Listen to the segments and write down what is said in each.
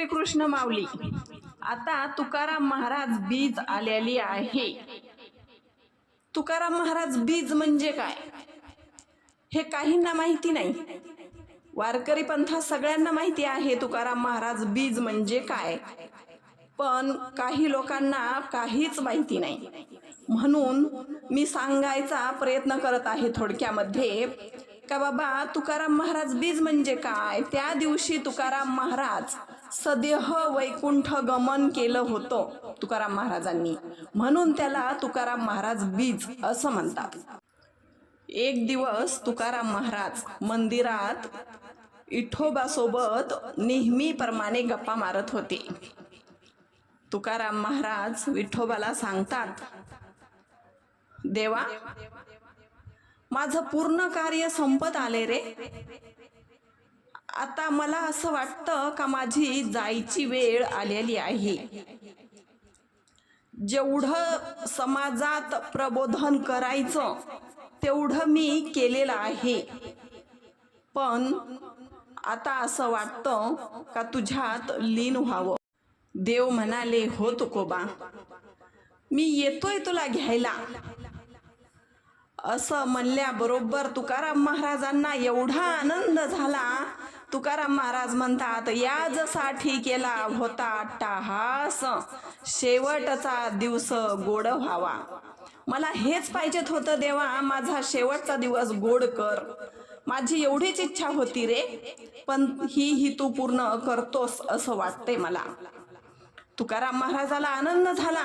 श्रीकृष्ण माऊली. आता तुकाराम महाराज बीज आलेली आहे. तुकाराम महाराज बीज म्हणजे काय? हे काहींना माहिती नाही. वारकरी पंथा सगळ्यांना माहिती आहे तुकाराम महाराज बीज म्हणजे काय. पण काही लोकांना काहीच माहिती नाही. म्हणून मी सांगायचा प्रयत्न करत आहे थोडक्यामध्ये का बाबा तुकाराम महाराज बीज म्हणजे काय? त्या दिवशी तुकाराम महाराज सदेह वैकुंठ गमन केलं होतं तुकाराम महाराजांनी. म्हणून त्याला तुकाराम महाराज बीज असं म्हणतात. एक दिवस तुकाराम महाराज मंदिरात इठोबासोबत नेहमीप्रमाणे गप्पा मारत होते. तुकाराम महाराज विठोबाला सांगतात देवा माझं पूर्ण कार्य संपत आले रे. आता मला असं वाटतं का माझी जायची वेळ आलेली आहे. जेवढं समाजात प्रबोधन करायचं तेवढं मी केलेलं आहे. पण आता असं वाटतं का तुझ्यात लीन व्हावं. देव म्हणाले हो तुकोबा मी येतोय तुला घ्यायला. असं म्हणल्याबरोबर तुकाराम महाराजांना एवढा आनंद झाला तुकाराम महाराज म्हणतात या जसा केला होता अट्टाहास शेवटचा दिवस गोड व्हावा. मला हेच पाहिजेत होतं देवा माझा शेवटचा दिवस गोड कर. माझी एवढीच इच्छा होती रे पण ही ही तू पूर्ण करतोस असं वाटतंय मला. तुकाराम महाराजाला आनंद झाला.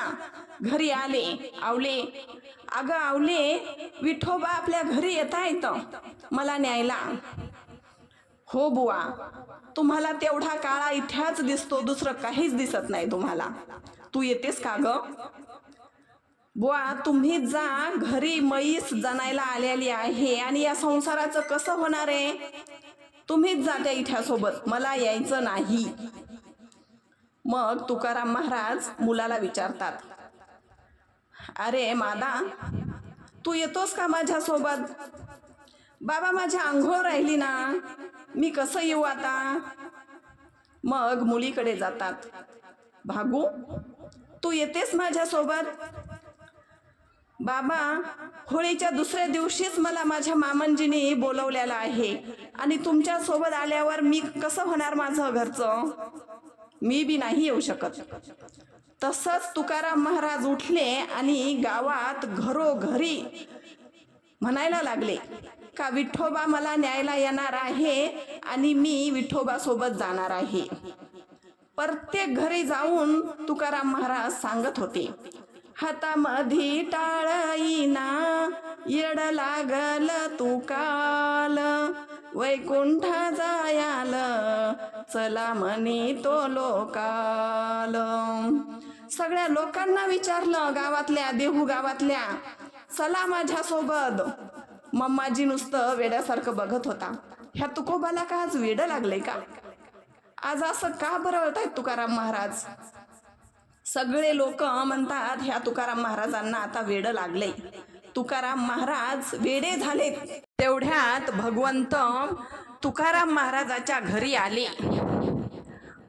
घरी आले आवले. अगं आवले विठोबा आपल्या घरी येता येतं मला न्यायला. हो बुवा तुम्हाला तेवढा काळा इथ्याच दिसतो दुसरं काहीच दिसत नाही तुम्हाला. तू येतेस का ग? बुवा तुम्ही जा घरी मैस जनायला आलेली आहे आणि या संसाराचं कसं होणार आहे? तुम्हीच जा त्या इथ्यासोबत मला यायचं नाही. मग तुकाराम महाराज मुलाला विचारतात अरे मादा तू येतोस का माझ्यासोबत? बाबा माझी आंघोळ राहिली ना मी कसं येऊ आता? मग मुलीकडे जातात. भागू तू येतेस माझ्यासोबत? बाबा होळीच्या दुसऱ्या दिवशीच मला माझ्या मामनजीने बोलवलेलं आहे आणि तुमच्यासोबत आल्यावर मी कसं होणार माझं घरचं? मी बी नाही येऊ शकत. तसंच तुकाराम महाराज उठले आणि गावात घरोघरी म्हणायला लागले का विठोबा मला न्यायला येणार आहे आणि मी विठोबा सोबत जाणार आहे? प्रत्येक घरी जाऊन तुकाराम महाराज सांगत होते हातामधी टाळाईना येड लागल तू काल वैकुंठ जायाल चला म्हणी तो लोकाल. सगळ्या लोकांना विचारलं गावातल्या देहू गावातल्या चला माझ्यासोबत. मम्माजी नुसतं वेड्यासारखं बघत होता. ह्या तुकोबाला का आज वेड लागलंय का? आज असं का बरळतायत तुकाराम महाराज? सगळे लोक म्हणतात ह्या तुकाराम महाराजांना आता वेड लागले तुकाराम महाराज वेडे झाले तेवढ्यात भगवंत तुकाराम महाराजाच्या घरी आले.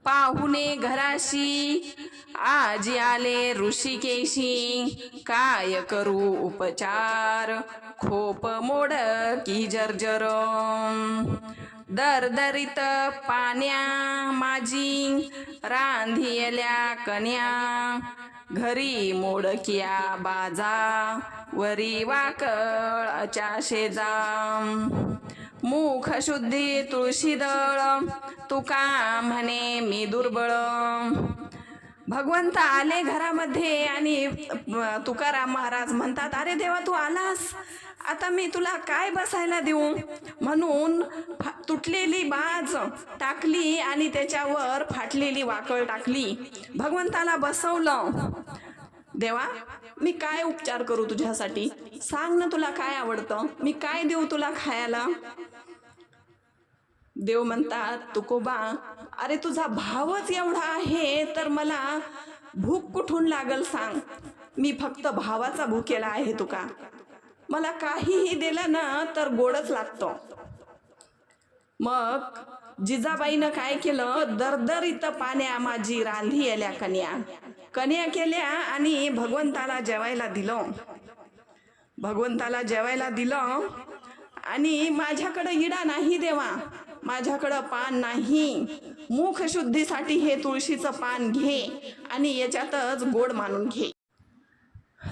पाहुणे घराशी आजी आले ऋषिकेशी. काय करू उपचार? खोप मोड की जर्जर. दरदरीत पाण्या माझी रांधियल्या कन्या घरी मोडकिया बाजा वरी वाकळच्या शेजा. मुख शुद्धी तुळशी दळ तुका म्हणे मी दुर्बळ. भगवंत आले घरामध्ये आणि तुकाराम महाराज म्हणतात अरे देवा तू आलास? आता मी तुला काय बसायला देऊ? म्हणून फा- तुटलेली बाज टाकली आणि त्याच्यावर फाटलेली वाकळ टाकली. भगवंताला बसवलं. देवा मी काय उपचार करू तुझ्यासाठी? सांग ना तुला काय आवडतं? मी काय देऊ तुला खायला? देव म्हणतात तुकोबा अरे तुझा भावच एवढा आहे तर मला भूक कुठून लागल सांग. मी फक्त भावाचा भूकेला आहे तुका. मला काहीही दिलं ना तर गोडच लागतो. मग जिजाबाईनं काय केलं? दरदरीत पाण्या माझी रांधी आल्या कन्या. कन्या केल्या आणि भगवंताला जेवायला दिलं. भगवंताला जेवायला दिलं आणि माझ्याकडं इडा नाही देवा माझ्याकडं पान नाही. मुख शुद्धीसाठी हे तुळशीचं पान घे आणि याच्यातच गोड मानून घे.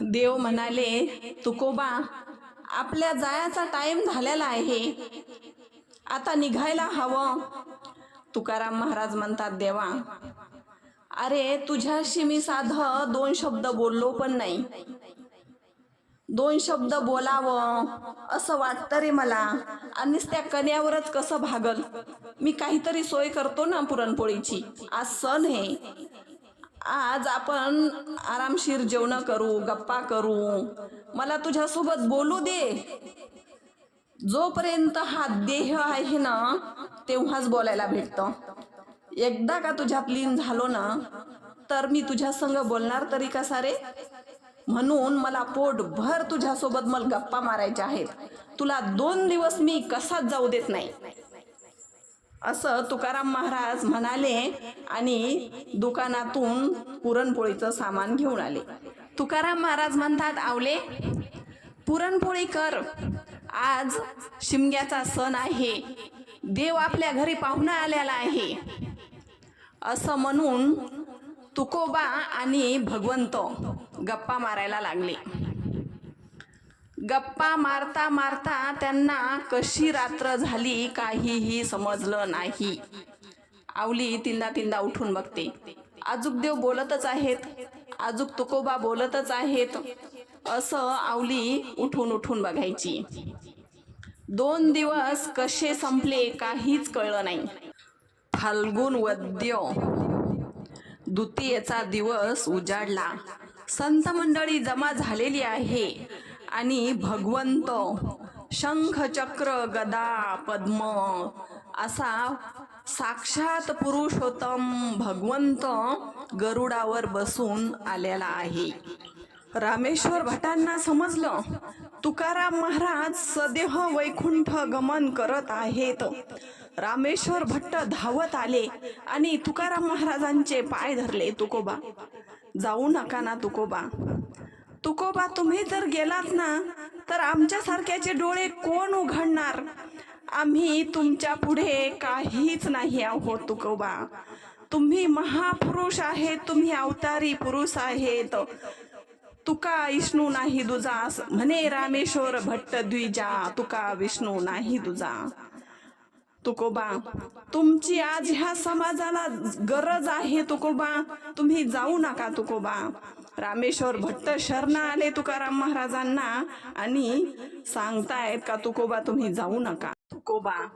देव म्हणाले तुकोबा आपल्या जायाचा टाइम झालेला आहे. आता निघायला हवं. तुकाराम महाराज म्हणतात देवा अरे तुझ्याशी मी साध दोन शब्द बोललो पण नाही. दोन शब्द बोलावं असं वाटतं रे मला. आणि त्या कन्यावरच कसं भागल? मी काहीतरी सोय करतो ना पुरणपोळीची. आज सण आहे. आज आपण आरामशीर जेवण करू गप्पा करू. मला तुझ्यासोबत बोलू दे. जोपर्यंत हा देह आहे ना तेव्हाच बोलायला भेटतं. एकदा का तुझ्यात लीन झालो ना तर मी तुझ्या संग बोलणार तरी कसा रे? म्हणून मला पोटभर तुझ्यासोबत मला गप्पा मारायच्या आहेत. तुला दोन दिवस मी कसाच जाऊ देत नाही. असं तुकाराम महाराज म्हणाले आणि दुकानातून पुरणपोळीचं सामान घेऊन आले. तुकाराम महाराज म्हणतात आवले पुरणपोळी कर. आज शिमग्याचा सण आहे. देव आपल्या घरी पाहुणा आलेला आहे. असं म्हणून तुकोबा आणि भगवंत गप्पा मारायला लागले. गप्पा मारता मारता त्यांना कशी रात्र झाली काहीही समजलं नाही. आवली तिंदा तिंदा उठून बघते. आजूक देव बोलतच आहेत. आजूक तुकोबा बोलतच आहेत. असं आवली उठून उठून बघायची. दोन दिवस कसे संपले काहीच कळलं नाही. फाल्गुन वद्य द्वितीयेचा दिवस उजाडला. संत मंडळी जमा झालेली आहे. आणि भगवंत शंख चक्र गदा पद्म असा साक्षात पुरुषोत्तम भगवंत गरुडावर बसून आलेला आहे. रामेश्वर भटांना समजलं तुकाराम महाराज सदेह वैकुंठ गमन करत आहेत. रामेश्वर भट्ट धावत आले आणि तुकाराम महाराजांचे पाय धरले तुकोबा जाऊ नका ना तुकोबा. तुकोबा तुम्ही जर गेलात ना तर आमच्यासारख्याचे डोळे कोण उघडणार? आम्ही तुमच्यापुढे काहीच नाही आहोत तुकोबा. तुम्ही महापुरुष आहेत तुम्ही अवतारी पुरुष आहेत. तुका विष्णू नाही दुजा म्हणे रामेश्वर भट्ट द्विजा तुका विष्णू नाही दुजा. तुकोबा तुमची आज ह्या समाजाला गरज आहे तुकोबा. तुम्ही जाऊ नका तुकोबा. रामेश्वर भट्ट शरण आले तुकाराम महाराजांना आणि सांगतायत का तुकोबा तुम्ही जाऊ नका. तुकोबा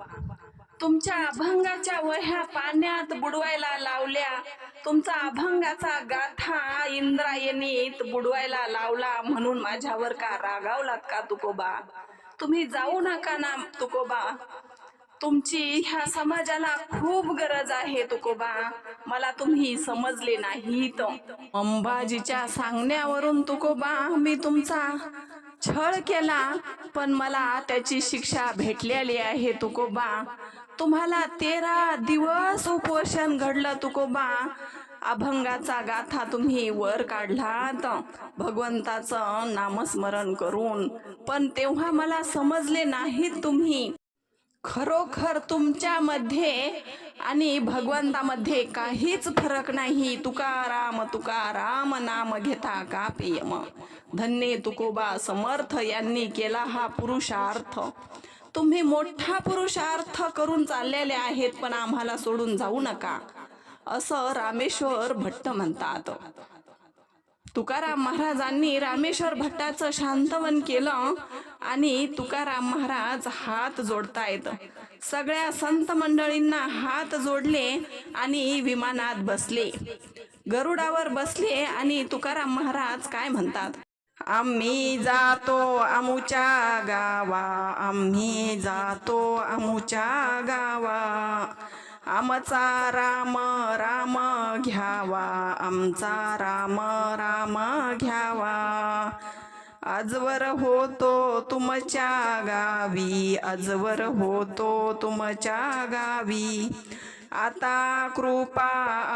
तुमच्या अभंगाच्या वह्या पाण्यात बुडवायला लावल्या. तुमचा अभंगाचा गाथा इंद्रायणीत बुडवायला लावला म्हणून माझ्यावर का रागावलात का तुकोबा? तुम्ही जाऊ नका ना तुकोबा. तुमची ह्या समाजाला खूप गरज आहे तुकोबा. मला तुम्ही समजले नाहीत. अंबाजीच्या सांगण्यावरून तुकोबा मी तुमचा छळ केला पण मला त्याची शिक्षा भेटलेली आहे तुकोबा. तुम्हाला तेरा दिवस उपोषण घडलं तुकोबा. अभंगाचा गाथा तुम्ही वर काढलात. भगवंताचं नामस्मरण करून. पण तेव्हा मला समजले नाहीत तुम्ही. खरोखर तुमच्यामध्ये आणि भगवंतामध्ये काहीच फरक नाही. तुकाराम तुकाराम नाम घेता का पेयम धन्य तुकोबा समर्थ यांनी केला हा पुरुषार्थ. तुम्ही मोठा पुरुषार्थ करून चाललेले आहेत पण आम्हाला सोडून जाऊ नका. असं रामेश्वर भट्ट म्हणतात. तुकाराम महाराजांनी रामेश्वर भट्टाचं शांतवन केलं आणि तुकाराम महाराज हात जोडतायत. सगळ्या संत मंडळींना हात जोडले आणि विमानात बसले. गरुडावर बसले आणि तुकाराम महाराज काय म्हणतात? आम्ही जातो अमुच्या गावा आम्ही जातो अमुच्या गावा. आमचा राम राम घ्यावा आमचा राम राम घ्यावा. आजवर होतो तुमच्या गावी आजवर होतो तुमच्या गावी. आता कृपा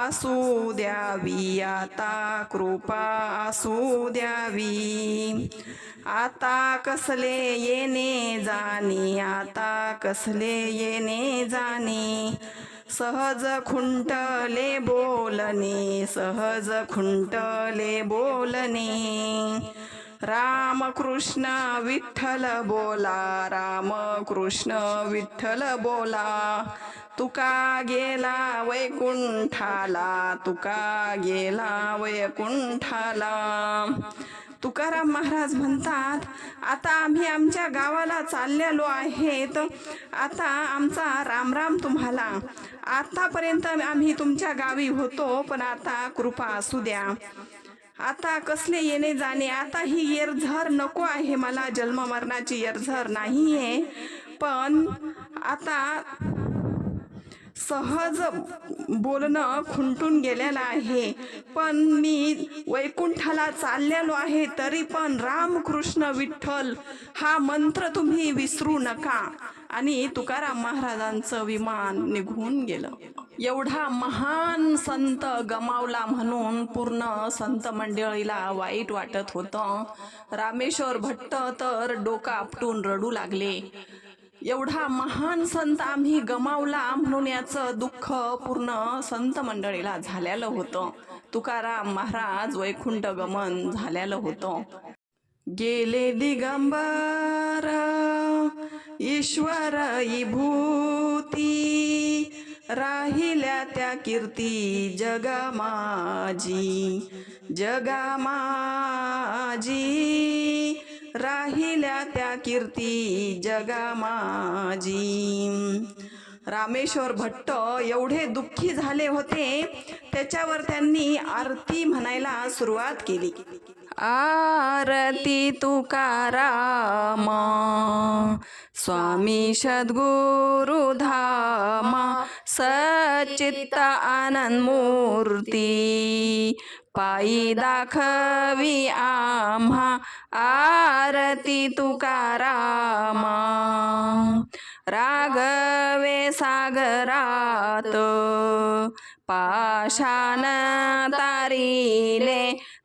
असू द्यावी आता कृपा असू द्यावी. आता कसले येणे जाणे आता कसले येणे जाणे. सहज खुंटले बोलणे सहज खुंटले बोलणे. रामकृष्ण विठ्ठल बोला रामकृष्ण विठ्ठल बोला. तुका गेला वैकुंठाला तुका गेला वैकुंठाला. तुकाराम महाराज म्हणतात आता आम्ही आमच्या गावाला चाललेलो आहेत. आता आमचा रामराम तुम्हाला. आतापर्यंत आम्ही तुमच्या गावी होतो पण आता कृपा असू द्या. आता कसले येणे जाणे? आता ही येरझर नको आहे मला. जन्म मरणाची येरझर नाही आहे पण आता सहज बोलणं खुंटून गेलेलं आहे. पण मी वैकुंठाला चाललेलो आहे तरी पण रामकृष्ण विठ्ठल हा मंत्र तुम्ही विसरू नका. आणि तुकाराम महाराजांचं विमान निघून गेलं. एवढा महान संत गमावला म्हणून पूर्ण संत मंडळीला वाईट वाटत होतं. रामेश्वर भट्ट तर डोका आपटून रडू लागले. एवढा महान संत आम्ही गमावला म्हणून याचं दुःख पूर्ण संत मंडळीला झालेलं होतं. तुकाराम महाराज वैकुंठ गमन झालेलं होतं. गेले दिगंबर ईश्वर भूती राहिल्या त्या कीर्ती जगा माझी जगा माझी. राहिल्या त्या कीर्ती जगा माझी. रामेश्वर भट्ट एवढे दुःखी झाले होते त्याच्यावर त्यांनी आरती म्हणायला सुरुवात केली. आरती तुकाराम स्वामी सद्गुरुधाम सचित्त आनंद मूर्ती। पायी दाखवी आम्हा आरती तुकारामा रागवे सागरात पाषाण तारिले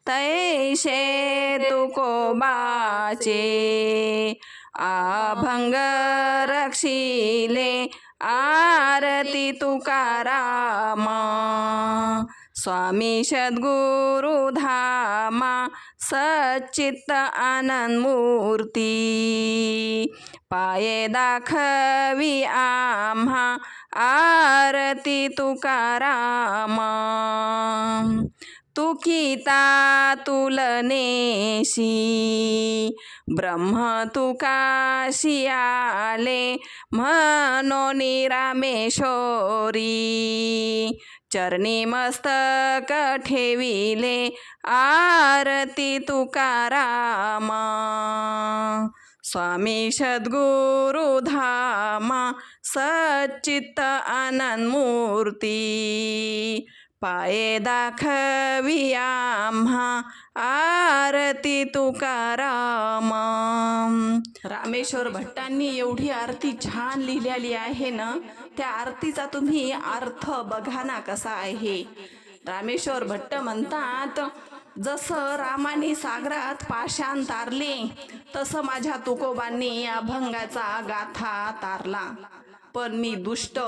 तैशे तुकोबाचे आभंग रक्षिले आरती तुकारामा। स्वामी सद्गुरु धामा सच्चित्त आनंद मूर्ती। पाये दाखवी आम्हा आरती तुकारामा। तुकिता तुलनेशी ब्रह्म तुकाशी आले म्हणून रामेश्वरी चरणी मस्तक ठेविले आरती तुकारामा स्वामी सद्गुरु धामा सच्चित्त आनंद मूर्ती पाये दाखवियाम्हा आम्हा आरती तुकारामा रामेश्वर भट्टांनी एवढी आरती छान लिहिलेली आहे ना त्या आरतीचा तुम्ही अर्थ बघा ना कसा आहे. रामेश्वर भट्ट म्हणतात जसं रामाने सागरात पाषाण तारले तसं माझ्या तुकोबांनी अभंगाचा गाथा तारला. पण मी दुष्ट.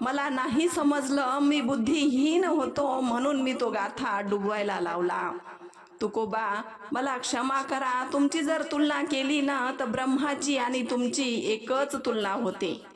मला नाही समजलं मी बुद्धिहीन होतो म्हणून मी तो गाथा डुबवायला लावला. तुकोबा मला क्षमा करा. तुमची जर तुलना केली ना तर ब्रह्माची आणि तुमची एकच तुलना होते.